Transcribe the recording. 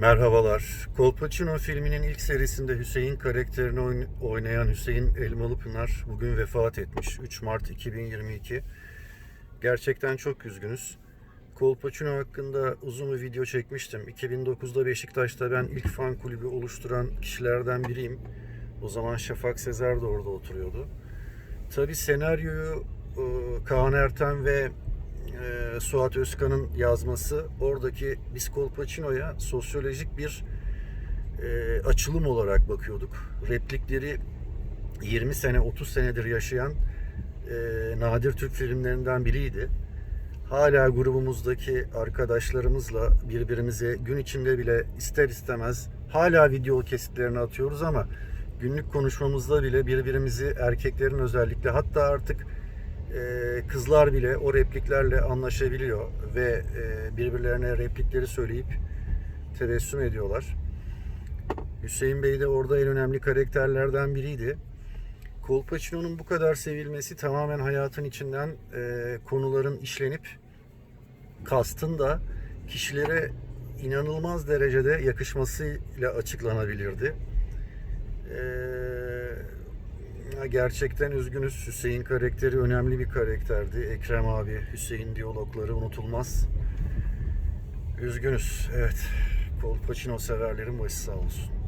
Merhabalar. Kolpaçino filminin ilk serisinde Hüseyin karakterini oyn- oynayan Hüseyin Elmalıpınar bugün vefat etmiş. 3 Mart 2022. Gerçekten çok üzgünüz. Kolpaçino hakkında uzun bir video çekmiştim. 2009'da Beşiktaş'ta ben ilk fan kulübü oluşturan kişilerden biriyim. O zaman Şafak Sezer de orada oturuyordu. Tabi senaryoyu e, Kaan Erten ve Suat Özkan'ın yazması oradaki biz Kolpaçino'ya sosyolojik bir e, açılım olarak bakıyorduk. Replikleri 20 sene 30 senedir yaşayan e, nadir Türk filmlerinden biriydi. Hala grubumuzdaki arkadaşlarımızla birbirimize gün içinde bile ister istemez hala video kesitlerini atıyoruz ama günlük konuşmamızda bile birbirimizi erkeklerin özellikle hatta artık e, kızlar bile o repliklerle anlaşabiliyor ve e, birbirlerine replikleri söyleyip tebessüm ediyorlar. Hüseyin Bey de orada en önemli karakterlerden biriydi. Kolpaçino'nun bu kadar sevilmesi tamamen hayatın içinden e, konuların işlenip kastın da kişilere inanılmaz derecede yakışmasıyla açıklanabilirdi. Ee, ya gerçekten üzgünüz. Hüseyin karakteri önemli bir karakterdi. Ekrem abi, Hüseyin diyalogları unutulmaz. Üzgünüz. Evet. Kolpaçino severlerin başı sağ olsun.